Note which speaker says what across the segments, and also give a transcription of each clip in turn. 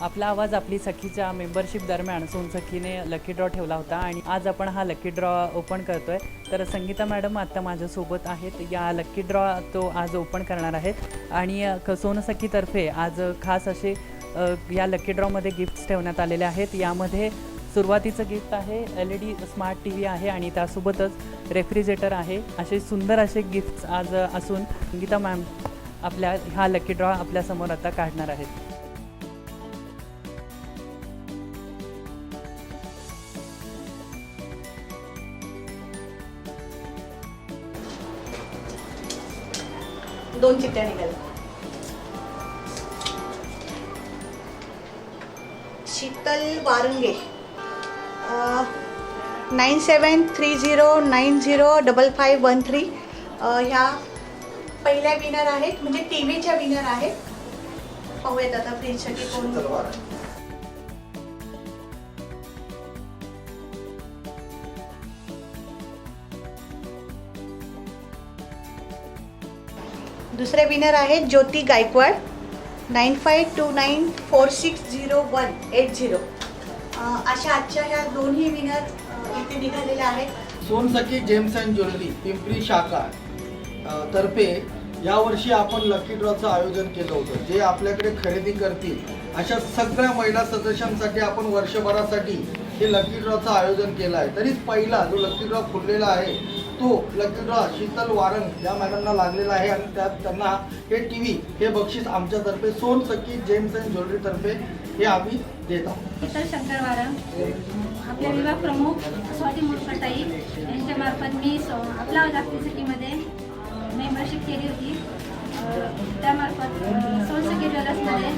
Speaker 1: आपला आवाज आपली सखीच्या मेंबरशिप दरम्यान सोनसखीने लकी ड्रॉ ठेवला होता आणि आज आपण हा लकी ड्रॉ ओपन करतोय. तर संगीता मॅडम आता माझ्यासोबत आहेत. या लकी ड्रॉ तो आज ओपन करणार आहेत आणि क- सोनसखीतर्फे आज खास असे या लकी ड्रॉमध्ये गिफ्ट्स ठेवण्यात आलेले आहेत. यामध्ये सुरुवातीचं गिफ्ट आहे L E D smart T V आहे आणि त्यासोबतच रेफ्रिजरेटर आहे. असे सुंदर असे गिफ्ट्स आज असून संगीता मॅम आपल्या हा लकी ड्रॉ आपल्यासमोर आता काढणार आहेत.
Speaker 2: दोन चिट्ट्या निघाल्या. Sheetal Warange. Nine seven three zero nine zero double five one three ह्या पहिल्या विनर आहेत म्हणजे टी व्हीच्या विनर आहेत. पाहूयात आता फ्रीजसाठी कोण दुसरे विनर आहेत Jyoti Gaikwad nine five two nine four six zero one eight zero अशा आजच्या ह्या दोन्ही विनर इथे निघालेल्या आहेत.
Speaker 3: Sonsakhi gems and jewellery Pimpri शाखा अ, तर्फे यावर्षी आपण लकी ड्रॉचं आयोजन केलं होतं. जे आपल्याकडे खरेदी करतील अशा सगळ्या महिला सदस्यांसाठी आपण वर्षभरासाठी हे लकी ड्रॉचं आयोजन केलं आहे. तरीच पहिला जो लकी ड्रॉ खुललेला आहे तो लकी ड्रॉ शीतल वारंग या मॅडमना लागलेला आहे आणि त्यात त्यांना हे टी व्ही हे बक्षीस आमच्यातर्फे सोनसखी जेम्स अँड ज्वेलरीतर्फे हे आम्ही देत आहोत.
Speaker 4: शीतल शंकर वारंग आपल्या विभाग प्रमुख स्वाती मुरकटाई यांच्यामार्फत मी सो आपला जागतिकीमध्ये मेंबरशिप केली होती. त्यामार्फत सोन सोनसखी ज्वेलर्समध्ये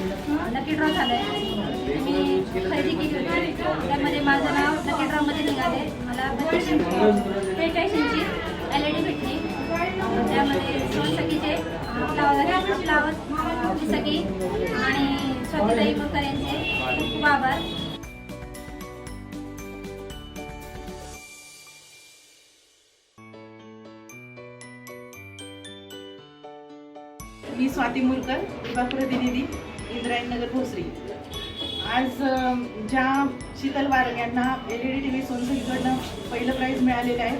Speaker 4: लकी ड्रॉ झाला आहे मी खरेदी केली होती. त्यामध्ये माझं नाव लकी ड्रॉमध्ये निघाले. मला बत्तीस एल ई डी भेटली. त्यामध्ये सोनसखीचे आपला फ्लावर आपली सखी आणि स्वातीताई मुरकर यांचे. खूप आभार.
Speaker 5: मी स्वाती मुरकर विभाग प्रतिनिधी इंद्रायणनगर भोसरी. आज ज्या शीतल वारंग यांना L E D T V सोनसरीकडनं पहिलं प्राईज मिळालेलं आहे.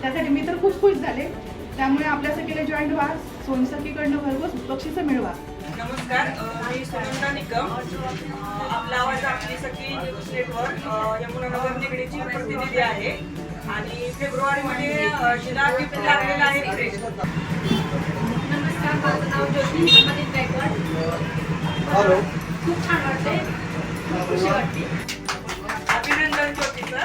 Speaker 5: त्यासाठी मी तर खूप खुश झाले. त्यामुळे आपल्या सगळ्याला जॉईंट व्हा. सोनसखीकडनं भरघोस बक्षिसं मिळवा.
Speaker 6: नमस्कार मी सुनंदा निकम. आपला आवाज आपली सखी न्यूज नेटवर्क यमुनानगर निगडीची प्रतिनिधी आहे. आणि फेब्रुवारीमध्ये अ, जिला गिफ्ट लागलेलं आहे
Speaker 4: नमस्कार माझं नाव ज्योती संबंधित गायकवाड
Speaker 3: हॅलो
Speaker 4: खूप छान अभिनंदन को कितना